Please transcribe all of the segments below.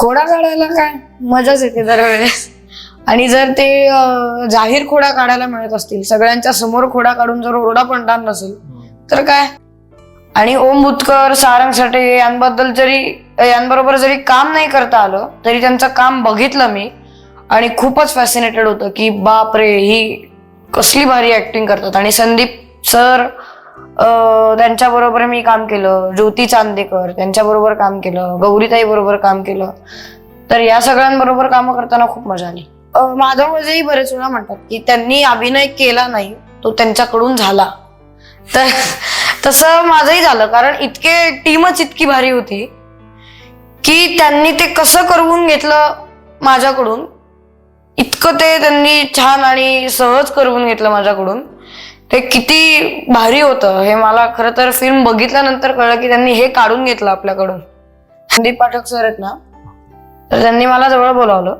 खोडा काढायला काय मजाच येते दरवेळेस. आणि जर ते जाहीर खोडा काढायला मिळत असतील सगळ्यांच्या समोर खोडा काढून जर ओरडा पडणार नसेल तर काय? आणि ओम बुतकर सारंग साठे यांबद्दल जरी यांबरोबर जरी काम नाही करता आलं तरी त्यांचं काम बघितलं मी. आणि खूपच फॅसिनेटेड होतं की बाप रे ही कसली भारी ऍक्टिंग करतात. आणि संदीप सर त्यांच्याबरोबर मी काम केलं. ज्योती चांदेकर त्यांच्याबरोबर काम केलं. गौरीताई बरोबर काम केलं. तर या सगळ्यांबरोबर कामं करताना खूप मजा आली. माधव वजेही बरेच वेळा म्हणतात की त्यांनी अभिनय केला नाही तो त्यांच्याकडून झाला. तर तसं माझंही झालं. कारण इतके टीमच इतकी भारी होती की त्यांनी ते कसं करवून घेतलं माझ्याकडून इतकं ते त्यांनी छान आणि सहज करवून घेतलं माझ्याकडून. ते किती भारी होतं. हे मला खरं तर फिल्म बघितल्यानंतर कळलं की त्यांनी हे काढून घेतलं आपल्याकडून. संदीप पाठक सर आहेत ना तर त्यांनी मला जवळ बोलावलं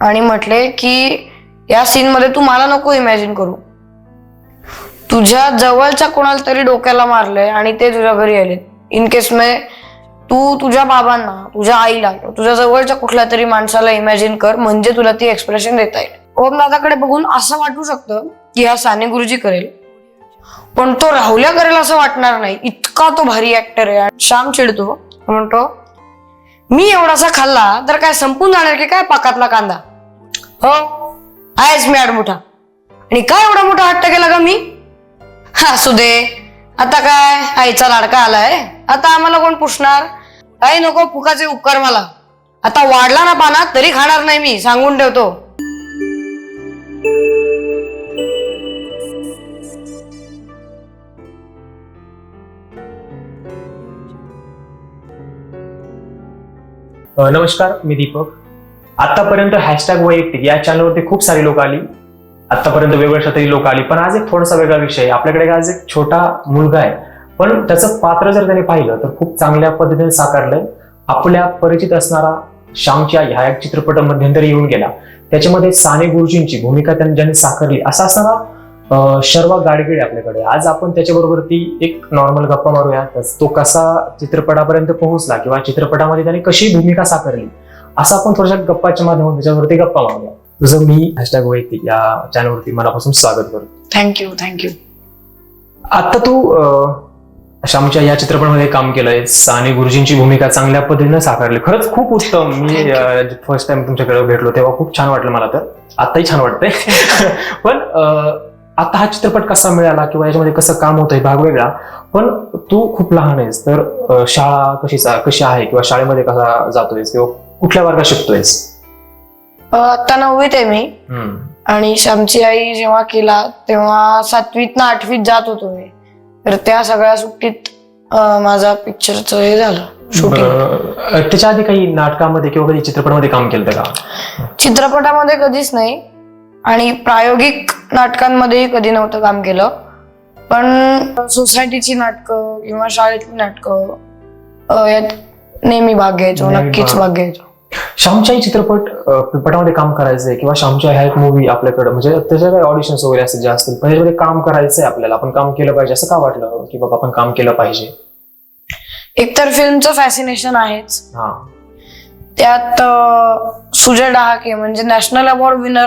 आणि म्हटले की या सीनमध्ये तू मला नको इमॅजिन करू. तुझ्या जवळच्या कोणाला तरी डोक्याला मारलंय आणि ते तुझ्या घरी आले इन केस मे तू तुझ्या बाबांना तुझ्या आईला तुझ्या जवळच्या कुठल्या तरी माणसाला इमॅजिन कर म्हणजे तुला ती एक्सप्रेशन देता येईल. ओम दादाकडे बघून असं वाटू शकतं की हा साने गुरुजी करेल. पण तो राहुल्या करेल असं वाटणार नाही. इतका तो भारी ऍक्टर आहे आणि श्याम चिडतो. म्हणतो मी एवढासा खाल्ला तर काय संपून जाणार की काय पाकातला कांदा? हो आहेच मी आडमुठा. आणि काय एवढा मोठा हट्ट केला का मी? हा सुदे आता काय? आईचा लाडका आलाय. आता आम्हाला कोण पुसणार? काही नको फुकाचे उपकार मला. आता वाढला ना पाना तरी खाणार नाही मी. सांगून ठेवतो. नमस्कार मी दीपक. आतापर्यंत हॅशटॅग वैयक्तिक या चॅनलवरती खूप सारी लोक आली. आतापर्यंत वेगवेगळ्या तरी लोक आली. पण आज एक थोडासा वेगळा विषय आहे. आपल्याकडे आज एक छोटा मुलगा आहे. पण त्याचं पात्र जर त्याने पाहिलं तर खूप चांगल्या पद्धतीने साकारलंय. आपल्या परिचित असणारा श्यामच्या ह्या एक चित्रपट मध्यंतरी येऊन गेला. त्याच्यामध्ये साने गुरुजींची भूमिका त्यांनी ज्यांनी साकारली असा असणारा शर्वा गाडगीळ आहे आपल्याकडे. आज आपण त्याच्याबरोबर ती एक नॉर्मल गप्पा मारूया. तो कसा चित्रपटापर्यंत पोहोचला किंवा चित्रपटामध्ये त्याने कशी भूमिका साकारली असं आपण थोड्याशा गप्पाच्या माध्यमातून त्याच्यावरती गप्पा मारूया. तुझं मी हॅशटॅग वैयक्तिक या चॅनलवरती मनापासून स्वागत करतो. थँक्यू थँक्यू आता तू श्यामच्या या चित्रपटामध्ये काम केलंय. साने गुरुजींची भूमिका चांगल्या पद्धतीने साकारली. खरंच खूप उत्तम. मी फर्स्ट टाइम तुमच्याकडे भेटलो तेव्हा खूप छान वाटलं मला तर. आताही छान वाटतंय. पण आता हा चित्रपट कसा मिळाला किंवा याच्यामध्ये कसं काम होतं हे भाग वेगळा पण तू खूप लहान आहेस तर शाळा कशी कशी आहे किंवा शाळेमध्ये कसा जातोयस किंवा कुठल्या वर्गात शिकतोयस? आता नववीत आहे मी. आणि श्यामची आई जेव्हा केला तेव्हा सातवीत ना आठवीत जात होतो मी. तर त्या सगळ्या सुट्टीत माझा पिक्चरचं हे झालं शूटिंग त्याच्या आधी काही नाटकामध्ये किंवा कधी चित्रपटामध्ये काम केलं का? चित्रपटामध्ये कधीच नाही. आणि प्रायोगिक नाटकांमध्येही कधी नव्हतं काम केलं. पण सोसायटीची नाटकं किंवा शाळेतली नाटकं यात नेहमी भाग घ्यायचो नक्कीच भाग. घ्यायचो. श्यामच्याही चित्रपट पटामध्ये काम करायचंय किंवा श्यामच्या ह्या एक मूवी आपल्याकडे म्हणजे त्याच्या काही ऑडिशन्स वगैरे असतील जे असतील पण त्याच्यामध्ये काम करायचंय आपल्याला. आपण काम केलं पाहिजे असं का वाटलं की बाबा आपण काम केलं पाहिजे? एकतर फिल्मचं फॅसिनेशन आहेच. हा. त्यात सुजय डहाके म्हणजे नॅशनल अवॉर्ड विनर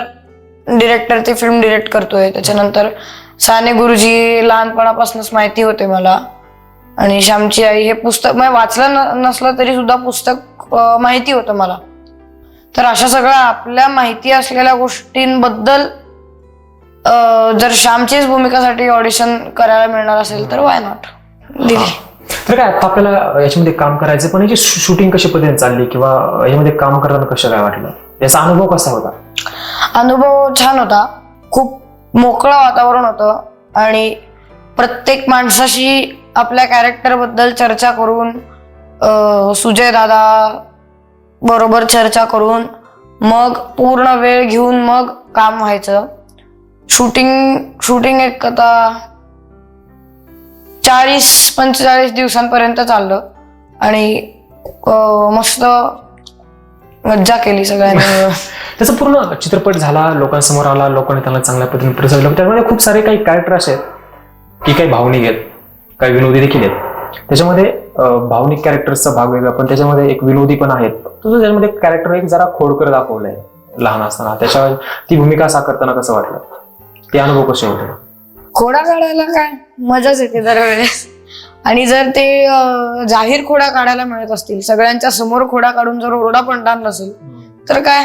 डिरेक्टर ते फिल्म डिरेक्ट करतोय. त्याच्यानंतर साने गुरुजी लहानपणापासूनच माहिती होते मला. आणि श्यामची आई हे पुस्तक मी वाचलं न- नसलं तरी सुद्धा पुस्तक माहिती होतं मला. तर अशा सगळ्या आपल्या माहिती असलेल्या गोष्टींबद्दल जर श्यामचीच भूमिकासाठी ऑडिशन करायला मिळणार असेल तर वाय नॉट दिली. तर काय आता आपल्याला याच्यामध्ये काम करायचं पण याची शूटिंग कशी पद्धतीने चालली किंवा याच्यामध्ये काम करताना कसं काय वाटलं? याचा अनुभव कसा होता? अनुभव छान होता. खूप मोकळं वातावरण होतं आणि प्रत्येक माणसाशी आपल्या कॅरेक्टरबद्दल चर्चा करून सुजय दादा बरोबर चर्चा करून मग पूर्ण वेळ घेऊन मग काम व्हायचं. शूटिंग शूटिंग एक आता चाळीस पंचेचाळीस दिवसांपर्यंत चाललं आणि मस्त मज्जा केली सगळ्यांनी. त्याचा पूर्ण चित्रपट झाला लोकांसमोर आला लोकांनी त्याला चांगल्या पद्धतीने प्रतिसाद दिला त्यामध्ये खूप सारे काही कॅरेक्टर असे आहेत की काही भावनिक आहेत काही विनोदी देखील आहेत. त्याच्यामध्ये अं, भावनिक कॅरेक्टर्सचा भाग वेगळा पण त्याच्यामध्ये एक विनोदी पण आहेत. तुझं त्याच्यामध्ये कॅरेक्टर एक जरा खोडकर दाखवलंय लहान असताना. त्याच्या ती भूमिका साकारताना कसं वाटलं? ते अनुभव कसे होते? खोडा काढायला काय? मजाच येते दरवेळेस. आणि जर ते अं, जाहीर खोडा काढायला मिळत असतील सगळ्यांच्या समोर खोडा काढून जर ओरडा पडणार नसेल तर काय?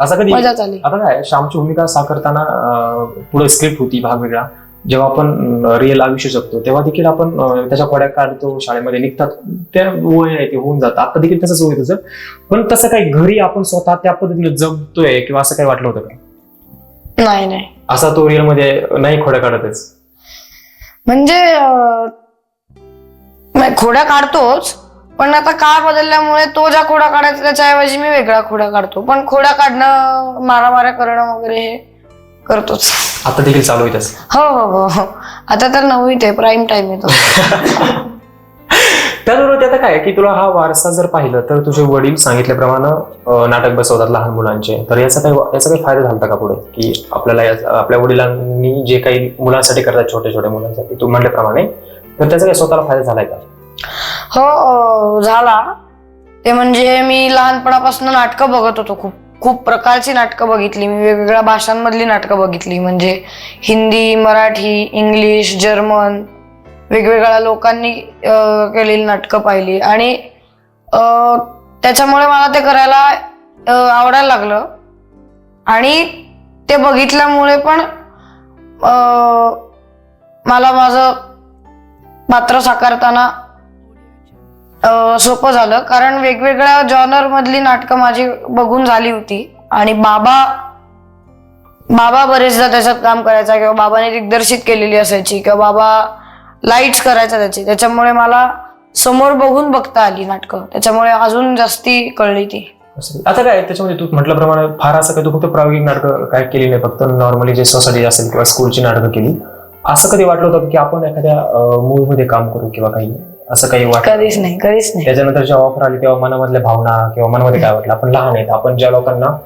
असं कधी मजाच आली. आता काय श्यामची भूमिका साकारताना अं, पुढे स्क्रिप्ट होती भाग वेगळा जेव्हा आपण रिअल आयुष्य जगतो तेव्हा देखील आपण अं, त्याच्या खोड्या काढतो शाळेमध्ये निघतात. त्या वय आहे ते होऊन जातं. आता देखील तसंच होईल तुझं पण तसं काही घरी आपण स्वतः त्या पद्धतीने जगतोय किंवा असं काही वाटलं होतं का? नाही नाही. असा तो रिअलमध्ये नाही खोड्या काढतच. म्हणजे अं, नाही, खोड्या काढतोच पण आता काळ बदलल्यामुळे तो ज्या खोडा काढायचा त्याच्याऐवजी मी वेगळा खोडा काढतो. पण खोड्या काढणं मारामाऱ्या करणं वगैरे हे करतोच. आता देखील चालू आहे तसं हो हो हो हो. आता तर नववीत आहे प्राईम टाइम येतो त्याचबरोबर ते आता काय की तुला हा वारसा जर पाहिलं तर तुझे वडील सांगितल्याप्रमाणे अं, नाटक बसवतात लहान मुलांचे. तर याचा काही याचा काही फायदा झाला का पुढे? की आपल्याला या- आपल्या वडिलांनी जे काही मुलांसाठी करतात छोट्या छोट्या मुलांसाठी तू म्हटल्याप्रमाणे तर त्याचा काही स्वतःला फायदा झालाय का? हो, हो झाला. ते म्हणजे मी लहानपणापासून नाटकं बघत होतो खूप. खूप प्रकारची नाटकं बघितली मी वेगवेगळ्या भाषांमधली नाटकं बघितली. म्हणजे हिंदी मराठी इंग्लिश जर्मन वेगवेगळ्या लोकांनी केलेली नाटकं पाहिली. आणि त्याच्यामुळे मला ते करायला आवडायला लागलं. आणि ते बघितल्यामुळे पण मला माझं पात्र साकारताना अं, सोपं झालं. कारण वेगवेगळ्या जॉनर मधली नाटकं माझी बघून झाली होती. आणि बाबा बाबा बरेचदा त्याच्यात काम करायचा किंवा बाबाने दिग्दर्शित केलेली असायची किंवा बाबा लाईट्स करायचा त्याची. त्याच्यामुळे मला समोर बघून बघता आली नाटकं. त्याच्यामुळे अजून जास्ती कळली ती. असं. आता काय त्याच्यामध्ये तू म्हटल्याप्रमाणे फार असं काही तू फक्त प्रायोगिक नाटकं काय केली नाही फक्त नॉर्मली जे सोसायटी असेल किंवा स्कूलची नाटकं केली. असं कधी वाटलं होतं की आपण एखाद्या मूवीमध्ये काम करू किंवा काही? असं काही वाटलं कधीच नाही कधीच नाही. त्याच्यानंतर जेव्हा ऑफर आली तेव्हा मनामधल्या भावना किंवा मनामध्ये काय वाटलं? आपण लहान आहेत. आपण ज्या लोकांना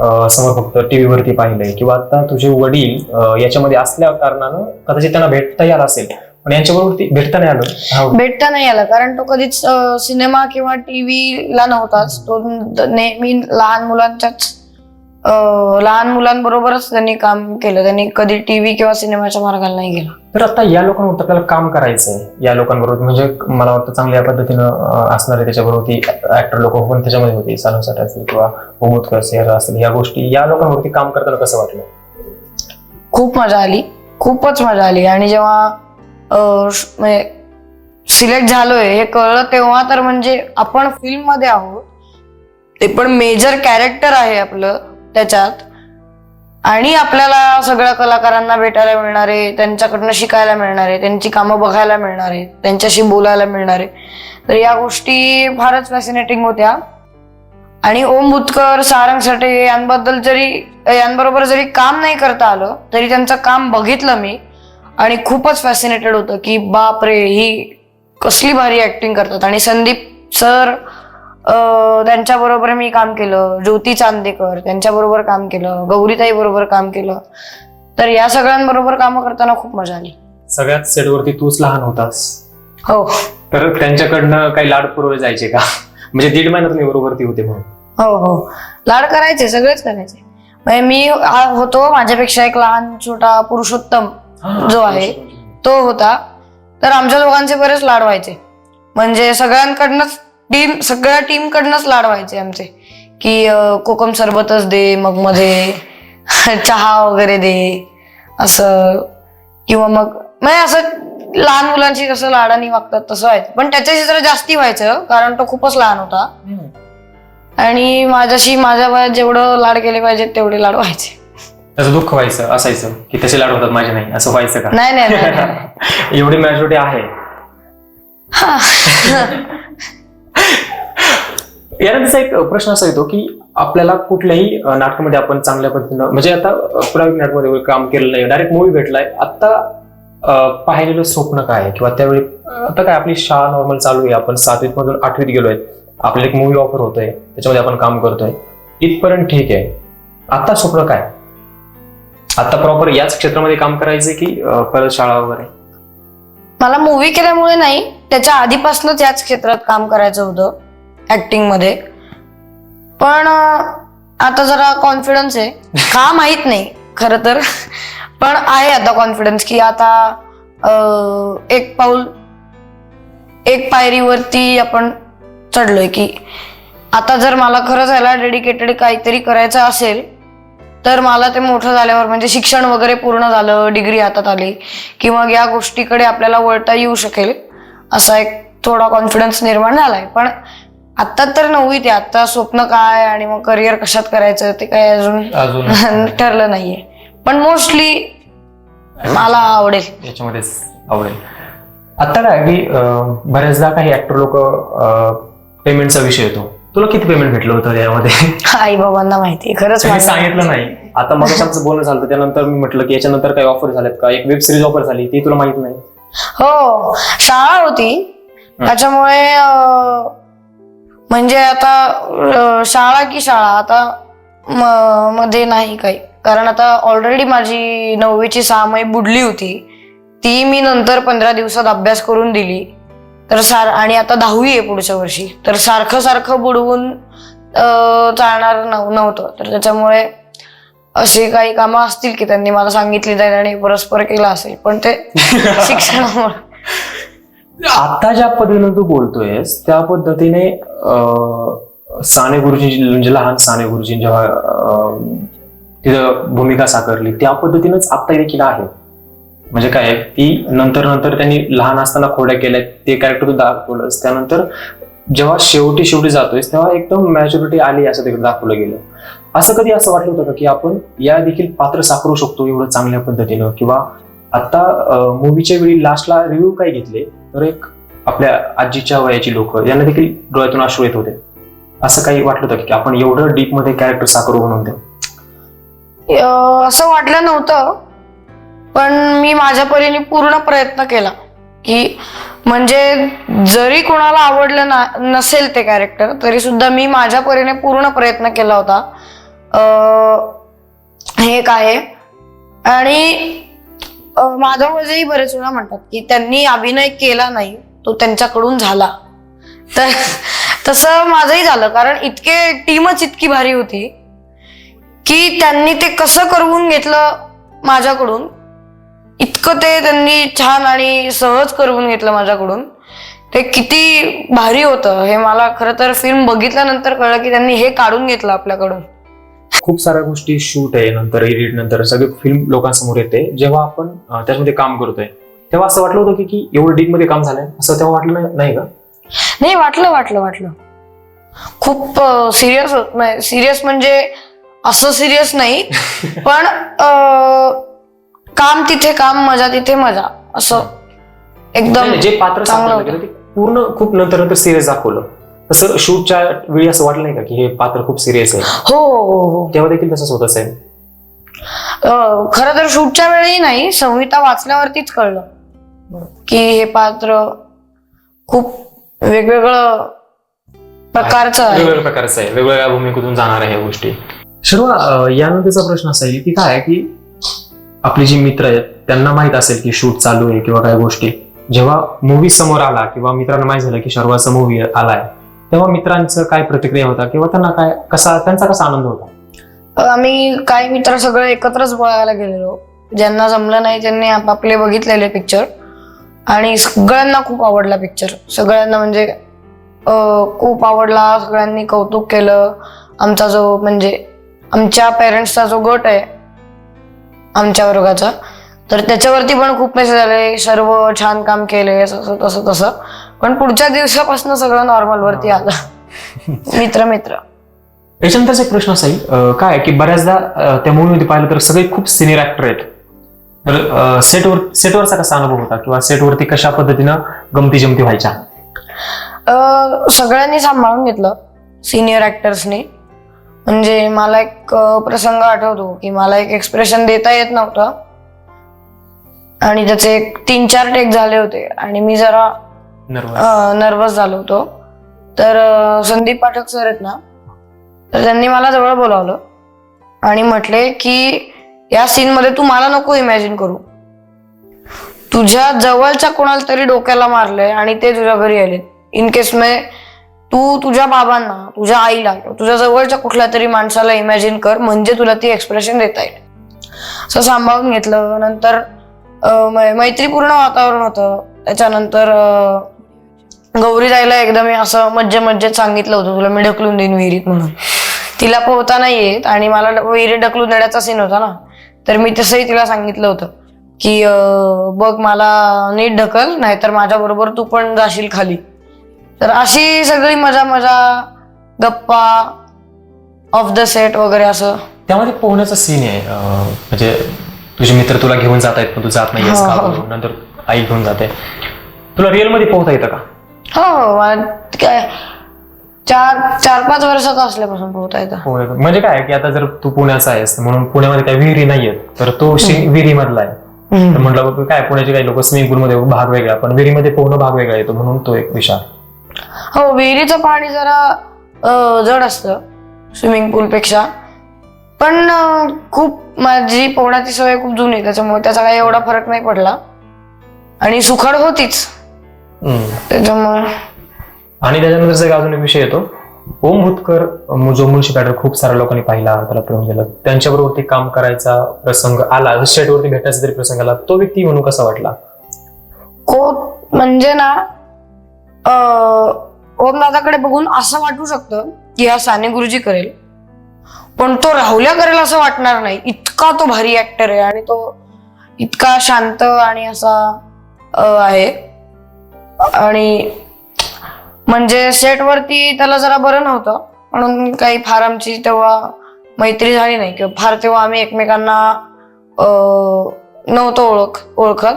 अं, समोर फक्त टीव्ही वरती पाहिलंय किंवा आता तुझे वडील अं, याच्यामध्ये असल्या कारणानं कदाचित त्यांना भेटता आलं असेल. पण यांच्याबरोबर ती भेटता नाही आलं. हा. भेटता नाही आला. कारण तो कधीच अं, सिनेमा किंवा टीव्हीला नव्हताच. तो नेहमी लहान मुलांच्याच लहान मुलांबरोबरच त्यांनी काम केलं. त्यांनी कधी टीव्ही किंवा सिनेमाच्या मार्गाला नाही गेला. तर आता या लोकांवर आपल्याला काम करायचंय. या लोकांबरोबर म्हणजे मला वाटतं चांगल्या पद्धतीनं असणारे त्याच्याबरोबर ती ऍक्टर लोक पण त्याच्यामध्ये होती. सानूसाट असेल किंवा उमुदकर सेहर असेल या गोष्टी या लोकांवरती काम करताना कसं वाटलं? खूप मजा आली. खूपच मजा आली. आणि जेव्हा म्हणजे सिलेक्ट झालोय हे कळलं तेव्हा तर म्हणजे आपण फिल्ममध्ये आहोत. ते पण मेजर कॅरेक्टर आहे आपलं. त्याच्यात. आणि आपल्याला सगळ्या कलाकारांना भेटायला मिळणार आहे त्यांच्याकडनं शिकायला मिळणार आहे त्यांची कामं बघायला मिळणार आहे त्यांच्याशी बोलायला मिळणार. आहे तर या गोष्टी फारच फॅसिनेटिंग होत्या. आणि ओम बुतकर सारंग साठे यांबद्दल जरी यांबरोबर जरी काम नाही करता आलं तरी त्यांचं काम बघितलं मी. आणि खूपच फॅसिनेटेड होतं की बाप रे ही कसली भारी ऍक्टिंग करतात. आणि संदीप सर त्यांच्याबरोबर मी काम केलं. ज्योती चांदेकर त्यांच्याबरोबर काम केलं. गौरीताई बरोबर काम केलं. तर या सगळ्यांबरोबर कामं करताना खूप मजा आली. सगळ्यात सेटवरती तूच लहान होतास. हो. तर त्यांच्याकडनं काही लाड पुरवले जायचे का? म्हणजे दीड महिन्यात मी बरोबरती होते म्हणून. हो हो. लाड करायचे सगळेच करायचे. म्हणजे मी होतो माझ्यापेक्षा एक लहान छोटा पुरुषोत्तम जो आहे तो होता. तर आमच्या दोघांचे बरेच लाड व्हायचे. म्हणजे सगळ्यांकडनंच टीम सगळ्या टीम कडनंच लाड व्हायचे आमचे. की अं, कोकम सरबतच दे मग मध्ये चहा वगैरे दे असं. किंवा मग म्हणजे असं लहान मुलांशी कसं लाडानी वागतात तसं व्हायचं. पण त्याच्याशी जरा जास्ती व्हायचं कारण तो खूपच लहान होता. आणि माझ्याशी माझ्या वयात जेवढं लाड केले पाहिजे तेवढे लाड व्हायचे. त्याचं दुःख व्हायचं असायचं की तसे लाड होतात माझे नाही असं व्हायचं का? नाही नाही नाही, नाही. एवढी मॅच्युरिटी आहे. हा. यानंतरचा एक प्रश्न असा येतो की आपल्याला कुठल्याही नाटकामध्ये आपण चांगल्या पद्धतीनं म्हणजे आता अं, प्रायोगिक नाटकामध्ये काम केलं नाही. डायरेक्ट मूवी भेटलाय. आता पाहिलेलं स्वप्न काय? किंवा त्यावेळी आता काय आपली शाळा नॉर्मल चालू आहे. आपण सातवीत मधून आठवीत गेलोय. आपल्याला एक मूवी ऑफर होतोय. त्याच्यामध्ये आपण काम करतोय. इथपर्यंत ठीक आहे. आता स्वप्न काय? आता प्रॉपर याच क्षेत्रामध्ये काम करायचंय की परत शाळा वगैरे? मला मूवी केल्यामुळे नाही. त्याच्या आधीपासूनच याच क्षेत्रात काम करायचं होतं. ऍक्टिंगमध्ये पण आता जरा कॉन्फिडन्स आहे. का माहीत नाही खरं तर. पण आहे आता कॉन्फिडन्स की आता एक पाऊल एक पायरीवरती आपण चढलोय की आता जर मला खरंच याला डेडिकेटेड काहीतरी करायचं असेल तर मला ते मोठं झाल्यावर म्हणजे शिक्षण वगैरे पूर्ण झालं डिग्री हातात आली की मग या गोष्टीकडे आपल्याला वळता येऊ शकेल असा एक थोडा कॉन्फिडन्स निर्माण झालाय. पण आता तर नववीत आहे आता स्वप्न काय आणि मग करिअर कशात करायचं ते काय अजून अजून ठरलं नाहीये. पण मोस्टली मला आवडेल. याच्यामध्येच आवडेल. आता काय की अं, बऱ्याचदा काही ऍक्टर लोक पेमेंटचा विषय येतो. तुला किती पेमेंट भेटलं होतं यामध्ये? आई बाबांना माहिती खरंच मला सांगितलं नाही. आता मग आमचं बोलणं झालं त्यानंतर मी म्हटलं की याच्यानंतर काही ऑफर झाल्यात का? एक वेब सिरीज ऑफर झाली ती तुला माहीत नाही. हो शाळा होती. त्याच्यामुळे अं, म्हणजे आता शाळा की शाळा आता म- मध्ये नाही काही. कारण आता ऑलरेडी माझी नववीची सहामाही बुडली होती. ती मी नंतर पंधरा दिवसात अभ्यास करून दिली. तर सार आणि आता दहावी आहे पुढच्या वर्षी. तर सारखं सारखं बुडवून चालणार नव- नव्हतं. तर त्याच्यामुळे असे काही कामं असतील की त्यांनी मला सांगितली आणि परस्पर केलं असेल. पण ते शिक्षणामुळे. आता ज्या पद्धतीने तू बोलतोयस त्या पद्धतीने साने गुरुजी म्हणजे लहान साने गुरुजी जेव्हा तिथं भूमिका साकारली त्या पद्धतीनंच आता देखील आहे. म्हणजे काय आहे की नंतर नंतर त्यांनी लहान असताना खोड्या केल्या ते कॅरेक्टर तू दाखवलंस त्यानंतर जेव्हा शेवटी शेवटी जातोयस तेव्हा एकदम मॅच्युरिटी आली असं तिकडे दाखवलं गेलं. असं कधी असं वाटलं होतं का की आपण या देखील पात्र साकारू शकतो एवढं चांगल्या पद्धतीनं? किंवा आता मूवीच्या वेळी लास्टला रिव्ह्यू काय घेतले? तर एक आपल्या आजीच्या वयाची लोक यांना देखील डोळ्यातून अश्रू येत होते. असं काही वाटलं होतं की आपण एवढं डीपमध्ये कॅरेक्टर साकारू म्हणून ते असं वाटलं नव्हतं पण मी माझ्या परीने पूर्ण प्रयत्न केला की म्हणजे जरी कोणाला आवडलं ना नसेल ते कॅरेक्टर तरी सुद्धा मी माझ्या परीने पूर्ण प्रयत्न केला होता. हे एक आहे. आणि माधव वजेही बरेच वेळा म्हणतात की त्यांनी अभिनय केला नाही तो त्यांच्याकडून झाला. तर तसं माझंही झालं कारण इतके टीमच इतकी भारी होती की त्यांनी ते कसं करवून घेतलं माझ्याकडून इतकं ते त्यांनी छान आणि सहज करवून घेतलं माझ्याकडून. ते किती भारी होतं हे मला खरं तर फिल्म बघितल्यानंतर कळलं की त्यांनी हे काढून घेतलं आपल्याकडून. खूप साऱ्या गोष्टी शूट आहे नंतर एडिट नंतर सगळे फिल्म लोकांसमोर येते. जेव्हा आपण त्याच्यामध्ये काम करतोय तेव्हा असं वाटलं होतं की की एवढं डीपमध्ये काम झालंय? असं तेव्हा वाटलं नाही- का? नाही वाटलं वाटलं वाटलं. खूप सिरियस सिरियस म्हणजे असं सिरियस नाही पण काम तिथे काम मजा तिथे मजा. असं एकदम जे पात्र पूर्ण खूप नंतर नंतर सिरियस दाखवलं. तसं शूटच्या वेळी असं वाटलं नाही का की हे पात्र खूप सिरियस आहे? हो हो हो. तेव्हा देखील तसंच होत असेल? अं, खरं तर शूटच्या वेळी नाही संहिता वाचल्यावरतीच कळलं. की हे पात्र खूप वेगवेगळं प्रकारचं आहे. वेगवेगळ्या प्रकारचं आहे. वेगवेगळ्या भूमिकेतून जाणार आहे ह्या गोष्टी. शर्मा अं, यानंतरचा प्रश्न असा येईल की काय आहे की आपली जी मित्र आहेत त्यांना माहीत असेल की शूट चालू आहे किंवा काय गोष्टी. जेव्हा मूवी समोर आला किंवा मित्रांना माहीत झालं की शर्वाचा मूवी आलाय तेव्हा मित्रांचं काय प्रतिक्रिया होता? किंवा त्यांना काय कसा त्यांचा कसा आनंद होता? आम्ही काही मित्र सगळे एकत्रच बघायला गेलेलो. ज्यांना जमलं नाही त्यांनी आपापले बघितलेले पिक्चर आणि सगळ्यांना खूप आवडला पिक्चर सगळ्यांना म्हणजे खूप आवडला सगळ्यांनी कौतुक केलं. आमचा जो म्हणजे आमच्या पेरेंट्सचा जो गट आहे आमच्या वर्गाचा तर त्याच्यावरती पण खूप मेसेज आले. सर्व छान काम केले असं तसं तसं. पण पुढच्या दिवसापासून सगळं नॉर्मल वरती आलं. मित्र मित्र. याच्यानंतरचा एक प्रश्न असा येईल अं, काय की बऱ्याचदा त्या मूवीमध्ये पाहिलं तर सगळे खूप सिनियर ऍक्टर आहेत. तर सेटवर सेटवरचा कसा अनुभव होता किंवा सेटवरती कशा पद्धतीनं गमती जमती व्हायच्या? सगळ्यांनी सांभाळून घेतलं सिनियर ऍक्टर्सनी म्हणजे मला एक प्रसंग आठवतो की मला एक एक्सप्रेशन देता येत नव्हतं. आणि त्याचे एक तीन चार टेक झाले होते. आणि मी जरा नर्वस झालो होतो. तर संदीप पाठक सर आहेत ना तर त्यांनी मला जवळ बोलावलं आणि म्हटले की या सीन मध्ये तू मला नको इमॅजिन करू. तुझ्या जवळच्या कोणाला तरी डोक्याला मारलंय आणि ते तुझ्या घरी आले इन केस मे तू तुझ्या बाबांना तुझ्या आईला किंवा तुझ्या जवळच्या कुठल्या तरी माणसाला इमॅजिन कर म्हणजे तुला ती एक्सप्रेशन देता येईल. असं सांभाळून घेतलं. नंतर अं, मै- मैत्रीपूर्ण वातावरण होतं. त्याच्यानंतर अं, गौरी जायला एकदा मी असं मज्जे मज्जेत सांगितलं होतं तुला मी ढकलून देईन विहिरीत म्हणून. तिला पोहता नाही येत आणि मला विहिरीत ढकलून देण्याचा सीन होता ना तर मी तसंही तिला सांगितलं होतं की बघ मला नीट ढकल नाहीतर माझ्या बरोबर तू पण जाशील खाली. तर अशी सगळी मजा मजा गप्पा ऑफ द सेट वगैरे असं. त्यामध्ये पोहण्याचा सीन आहे म्हणजे तुझे मित्र तुला घेऊन जात आहेत पण तू जात नाहीयेस हो, हो. नंतर आई घेऊन जाते. तुला रिअलमध्ये पोहता येतं का? हो मला काय चार चार पाच वर्षाचा असल्यापासून पोहता येतं पोहण्याचं- म्हणजे काय की आता जर तू पुण्याचा आहेस म्हणून पुण्यामध्ये काही विहिरी नाहीयेत तर तो विहिरी मधला आहे. तर म्हटलं बघ, काय पुण्याचे काही लोक स्विमिंग पूल मध्ये भाग वेगळा पण विहिरीमध्ये पोहणं भाग वेगळा येतो म्हणून तो एक विचार. हो विहिरीचं पाणी जरा अं, जड असतं स्विमिंग पूल पेक्षा पण अं, खूप माझी पोहण्याची सवय खूप जुनी आहे, त्याच्यामुळे त्याचा काही एवढा फरक नाही पडला. आणि सुखड होतीच. त्याच्यामुळे आणि त्याच्यानंतर एक अजून एक विषय येतो. ओम भूतकर जो मुळशी पॅटर खूप साऱ्या लोकांनी पाहिला त्याला प्रेम केलं. त्यांच्याबरोबर काम करायचा प्रसंग आला सेटवरती भेटायचा तरी प्रसंग आला तो व्यक्ती म्हणून कसा वाटला? को म्हणजे ना ओम दादाकडे बघून असं वाटू शकतं की हा साने गुरुजी करेल. पण तो राहुल्या करेल असं वाटणार नाही. इतका तो भारी ऍक्टर आहे आणि तो इतका शांत आणि असा आहे. आणि म्हणजे सेटवरती त्याला जरा बरं नव्हतं. म्हणून काही फार आमची तेव्हा मैत्री झाली नाही. किंवा फार तेव्हा आम्ही एकमेकांना नव्हतो ओळख ओळखत.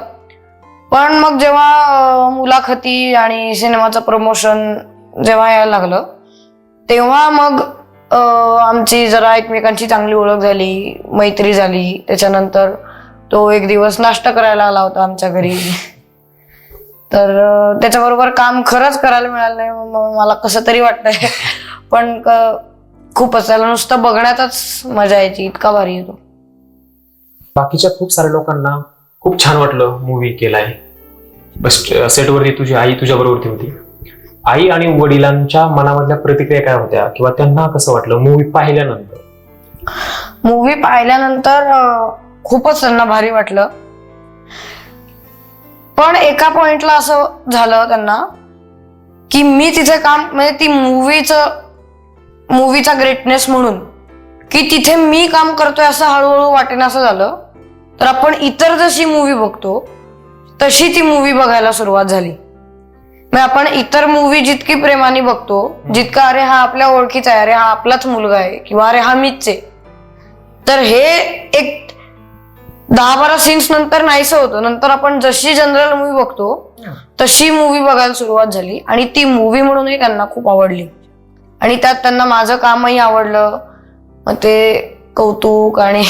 पण मग जेव्हा मुलाखती आणि सिनेमाचं प्रमोशन जेव्हा यायला लागलं तेव्हा मग आमची जरा एकमेकांची चांगली ओळख झाली मैत्री झाली. त्याच्यानंतर तो एक दिवस नाश्ता करायला आला होता आमच्या घरी. तर त्याच्याबरोबर काम खरंच करायला मिळालं नाही. मला कसं तरी वाटतंय. पण खूपच त्याला नुसतं बघण्यातच मजा यायची. इतका भारी येतो. बाकीच्या खूप साऱ्या लोकांना खूप छान वाटलं मूवी केलाय. बस सेटवरती तुझी आई तुझ्या बरोबरती होती. आई आणि वडिलांच्या मनामधल्या प्रतिक्रिया काय होत्या? किंवा त्यांना कसं वाटलं मूवी पाहिल्यानंतर? मूवी पाहिल्यानंतर खूपच त्यांना भारी वाटलं. पण एका पॉइंटला असं झालं त्यांना की मी तिथे काम म्हणजे ती मूवीचं मूवीचा ग्रेटनेस म्हणून की तिथे मी काम करतोय असं हळूहळू वाटेन असं झालं. तर आपण इतर जशी मूवी बघतो तशी ती मूवी बघायला सुरुवात झाली. मग आपण इतर मूवी जितकी प्रेमाने बघतो जितका अरे हा आपल्या ओळखीचा आहे अरे हा आपलाच मुलगा आहे किंवा अरे हा मीच आहे तर हे एक दहा बारा सीन्स नंतर नाहीसं होतं. नंतर आपण जशी जनरल मूवी बघतो तशी मूवी बघायला सुरुवात झाली आणि ती मूवी म्हणूनही त्यांना खूप आवडली. आणि त्यात त्यांना माझं कामही आवडलं. मग ते कौतुक आणि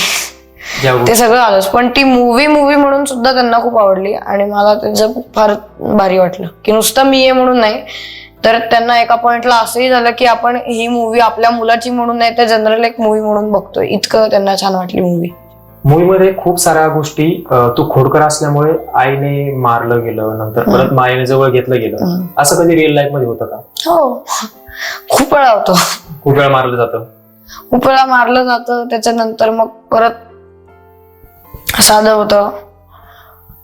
ते सगळं आलंच. पण ती मूवी मूवी म्हणून सुद्धा त्यांना खूप आवडली आणि मला त्याचं फार भारी वाटलं. की नुसतं मी आहे म्हणून नाही तर त्यांना एका पॉइंटला असंही झालं की आपण ही मूवी आपल्या मुलाची म्हणून नाही तर जनरल एक मूवी म्हणून बघतोय. इतकं त्यांना छान वाटली मूवी मूवीमध्ये खूप साऱ्या गोष्टी तू खोडकर असल्यामुळे आईने मारलं गेलं नंतर परत मायेने जवळ घेतलं गेलं. असं कधी रिअल लाईफमध्ये होतं का? हो. खूप वेळा होतो. खूप वेळा मारलं जातं? खूप वेळा मारलं जातं. त्याच्यानंतर मग परत साधं होतं.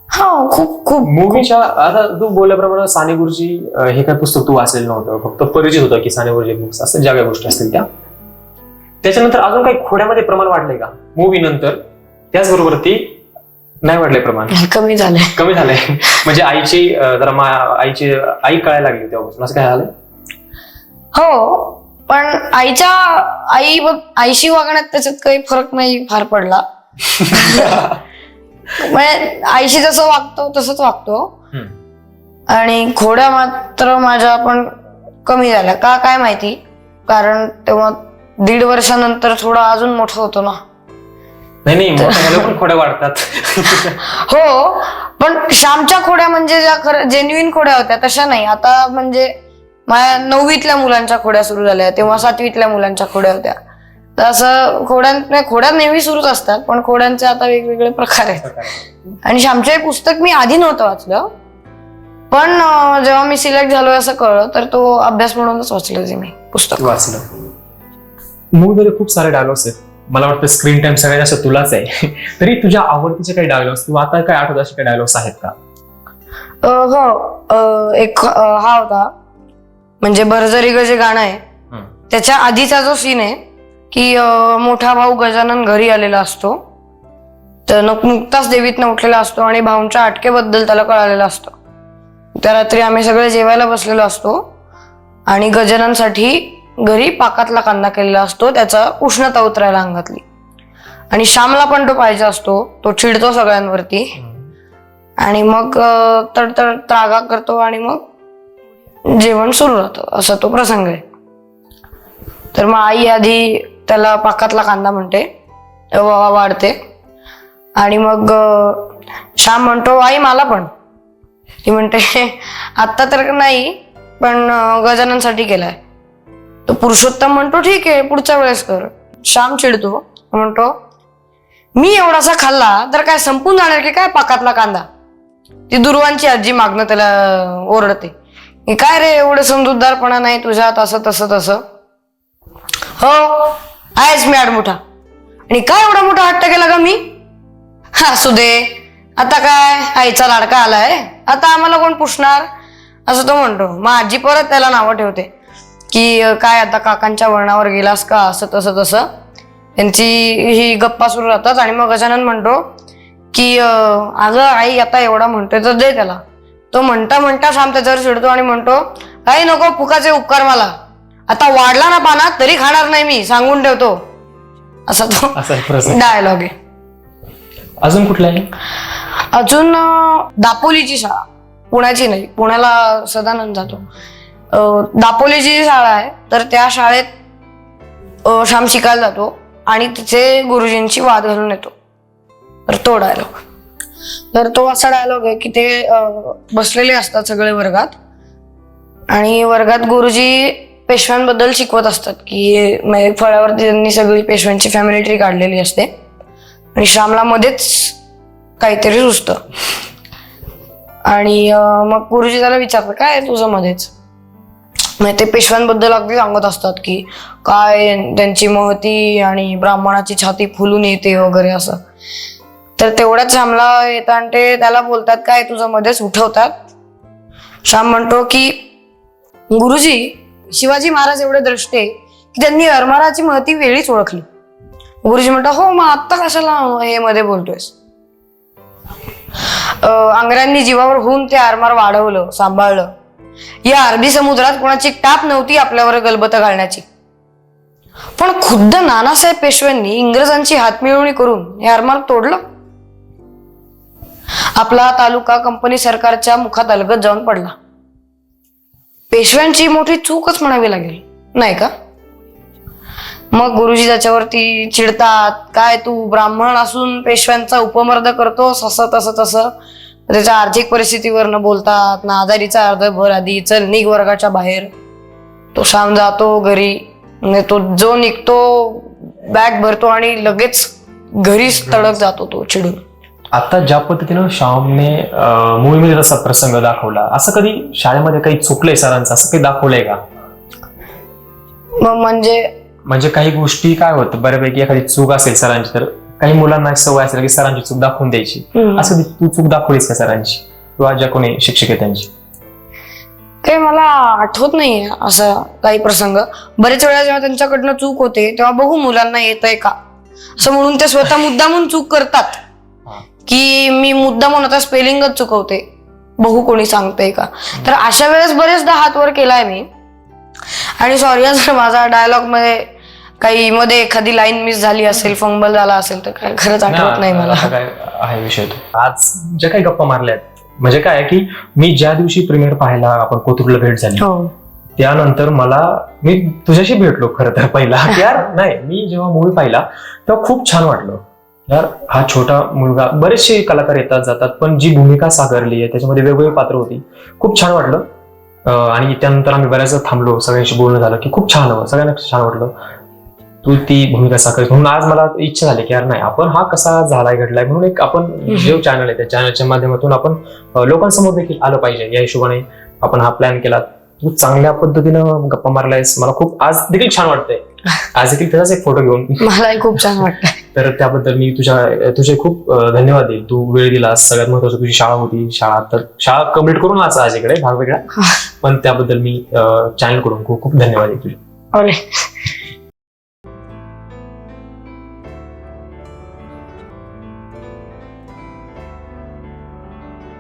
हा खूप खूप. मूवीच्या आता तू बोलल्याप्रमाणे साने गुरुजी हे काय पुस्तक तू वाचलेलं नव्हतं. फक्त परिचित होतं की साने गुरुजी बुक्स असं ज्या काही गोष्टी असतील त्या. त्याच्यानंतर अजून काही खोड्यामध्ये प्रमाण वाढलंय का? मूवी नंतर. त्याचबरोबर ती नाही वाढलंय प्रमाण. कमी झालंय कमी झालंय म्हणजे आईची जरा मा आईची आई कळायला लागली तेव्हापासून. असं काय झालं? हो पण आईच्या आई आईशी वागण्यात त्याच्यात काही फरक नाही फार पडला. म्हणजे आईशी जसं वागतो तसंच वागतो. आणि खोड्या मात्र माझ्या पण कमी झाल्या. का काय माहिती? कारण तेव्हा दीड वर्षानंतर थोडा अजून मोठं होतो ना. नाही नाही मोठ्या पण खोड्या वाढतात. हो पण श्यामच्या खोड्या म्हणजे ज्या खरं जेन्युइन खोड्या होत्या तशा नाही. आता म्हणजे माझ्या नववीतल्या मुलांच्या खोड्या सुरू झाल्या तेव्हा सातवीतल्या मुलांच्या खोड्या होत्या. तर असं खोड्यां नाही, खोड्या नेहमी सुरूच असतात पण खोड्यांचे आता वेगवेगळे प्रकार आहेत. आणि श्यामचे हे पुस्तक मी आधी नव्हतं वाचलं पण अं, जेव्हा मी सिलेक्ट झालोय असं कळलं तर तो अभ्यास म्हणूनच वाचलं ते मी पुस्तक. वाचलं. मूवीमध्ये खूप सारे डायलॉग्स आहेत. मला वाटतं स्क्रीन टाइम सगळ्यात जास्त तुलाच आहे. तरी तुझ्या आवडतीचे काही डायलॉग्स किंवा आता काय आठवत असे काही डायलॉग्स आहेत का? अं, हो. एक हा होता. म्हणजे बर्जरी ग जे गाणं आहे. त्याच्या आधीचा जो सीन आहे की मोठा भाऊ गजानन घरी आलेला असतो. तर नुक- नुकताच देवीतनं उठलेला असतो आणि भाऊंच्या अटकेबद्दल त्याला कळालेलं असतं. त्या रात्री आम्ही सगळे जेवायला बसलेलो असतो. आणि गजाननसाठी घरी पाकातला कांदा केलेला असतो त्याचा उष्णता उतरायला अंगातली आणि श्यामला पण तो पाहिजे असतो तो चिडतो सगळ्यांवरती. आणि मग अं, तडतड त्रागा करतो आणि मग जेवण सुरू राहतं असा तो प्रसंग आहे. तर मग आई आधी त्याला पाकातला कांदा म्हणते वा- वाढते. आणि मग श्याम म्हणतो आई मला पण. ती म्हणते आत्ता तर नाही पण गजाननसाठी केलाय. पुरुषोत्तम म्हणतो ठीक आहे पुढच्या वेळेस कर. श्याम चिडतो. म्हणतो मी एवढासा खाल्ला तर काय संपून जाणार की काय पाकातला कांदा? ती दुर्वांची आजी मागणं त्याला ओरडते. की काय रे एवढं समजूतदारपणा नाही तुझ्यात असं तसं तसं? हो आहेच मी आडमुठा. आणि काय एवढा मोठा हट्ट केला का मी? हा असू दे. आता काय? आईचा लाडका आलाय आता आम्हाला कोण पुसणार? असं तो म्हणतो. मग आजी परत त्याला नावं ठेवते. की काय आता काकांच्या वळणावर गेलास का? असं तसं तसं. त्यांची ही गप्पा सुरू राहतात आणि मग गजानन म्हणतो की अगं आई आता एवढा म्हणतोय तर दे त्याला. तो म्हणता म्हणता श्याम त्याच्यावर चिडतो आणि म्हणतो काही नको फुकाचे उपकार मला. आता वाढला ना पानात तरी खाणार नाही मी सांगून ठेवतो. असा तो डायलॉग आहे. अजून कुठला आहे? अजून दापोलीची शाळा. पुण्याची नाही पुण्याला सदानंद जातो. अं, दापोलीची शाळा आहे तर त्या शाळेत श्याम शिकायला जातो आणि तिथे गुरुजींची वाद घालून येतो. तर तो डायलॉग तर तो असा डायलॉग आहे की ते बसलेले असतात सगळे वर्गात आणि वर्गात गुरुजी पेशव्यांबद्दल शिकवत असतात की म्हणजे फळ्यावरती त्यांनी सगळी पेशव्यांची फॅमिली ट्री काढलेली असते आणि श्यामला मध्येच काहीतरी सुचतं आणि मग गुरुजी त्याला विचारतात काय आहे तुझं मध्येच? नाही ते पेशव्यांबद्दल अगदी सांगत असतात की काय त्यांची महती आणि ब्राह्मणाची छाती फुलून येते वगैरे असं. तर तेवढ्याच श्यामला येतात आणि ते त्याला बोलतात काय तुझं मध्येच उठवतात? श्याम म्हणतो की गुरुजी शिवाजी महाराज एवढे दृष्टे की त्यांनी अरमाराची महती वेळीच ओळखली. गुरुजी म्हणतात हो मग आत्ता कशाला हे मध्ये बोलतोयस? अं, आंग्र्यांनी जीवावर होऊन ते आरमार वाढवलं सांभाळलं. या अरबी समुद्रात कोणाची टाप नव्हती आपल्यावर गलबत घालण्याची. पण खुद्द नानासाहेब पेशव्यांनी इंग्रजांची हातमिळवणी करून हे आरमार तोडलं? आपला तालुका कंपनी सरकारच्या मुखात अलगत जाऊन पडला. पेशव्यांची मोठी चूकच म्हणावी लागेल नाही का? मग गुरुजी त्याच्यावरती चिडतात काय तू ब्राह्मण असून पेशव्यांचा उपमर्द करतोस? असं तसं तसं त्याच्या आर्थिक परिस्थितीवर न बोलतात ना आजारीचा अर्ध भर आधी चल निघ वर्गाच्या बाहेर. तो शाम जातो घरी तो जो निघतो बॅग भरतो आणि लगेच घरीच. तडक जातो तो चिडून. आता ज्या पद्धतीनं श्यामने मूवीमध्ये तसा प्रसंग दाखवला असं कधी शाळेमध्ये काही चुकलंय सरांचं? असं काही दाखवलंय का? मग म्हणजे? म्हणजे काही गोष्टी काय होतं? बऱ्यापैकी एखादी चूक असेल सरांची तर काही मुलांना सवय असेल की सरांची चूक दाखवून द्यायची. असं तू चूक दाखवलीस का सरांची? किंवा ज्या कोणी शिक्षक आहेत त्यांची? काही मला आठवत नाहीये असं काही प्रसंग. बरेच वेळा जेव्हा त्यांच्याकडनं चूक होते तेव्हा बघू मुलांना येत आहे का? असं म्हणून ते स्वतः मुद्दामून चूक करतात. की मी मुद्दामून आता स्पेलिंगच चुकवते. बघू कोणी सांगतंय का? तर अशा वेळेस बरेचदा हात वर केलाय मी. आणि सॉरी माझा डायलॉगमध्ये काही मध्ये एखादी लाईन मिस झाली असेल फंबल झाला असेल तर काय खरंच आठवत नाही मला. काय आहे विषय तो. आज ज्या काही गप्पा मारल्यात म्हणजे काय आहे की मी ज्या दिवशी प्रीमियर पाहायला आपण कोथरूडला भेट झाली हो. त्यानंतर मला मी तुझ्याशी भेटलो खरं तर पहिला. यार नाही मी जेव्हा मूवी पाहिला तेव्हा खूप छान वाटलं. यार हा छोटा मुलगा बरेचसे कलाकार येतात जातात पण जी भूमिका साकारली आहे त्याच्यामध्ये वेगवेगळी पात्र होती. खूप छान वाटलं. अं, आणि त्यानंतर आम्ही बऱ्याच थांबलो सगळ्यांशी बोलणं झालं की खूप छान हवं सगळ्यांना छान वाटलं. तू ती भूमिका साकार म्हणून आज मला इच्छा झाली की यार नाही आपण हा कसा झालाय घडलाय? म्हणून एक आपण जो चॅनल आहे त्या चॅनलच्या माध्यमातून आपण लोकांसमोर देखील आलं पाहिजे. या हिशोबाने आपण हा प्लॅन केला. तू चांगल्या पद्धतीनं गप्पा मारलायस. मला खूप आज देखील छान वाटतंय. आज देखील त्याचाच एक फोटो घेऊन. मलाही खूप छान वाटतं तर त्याबद्दल मी तुझ्या तुझे खूप धन्यवाद देईल. तू वेळ दिलास. सगळ्यात महत्वाचं तुझी शाळा होती. शाळा तर शाळा कंप्लीट करून आज आज इकडे भाग वेगळा पण त्याबद्दल मी चॅनलकडून खूप खूप धन्यवाद देईल तुझे. अरे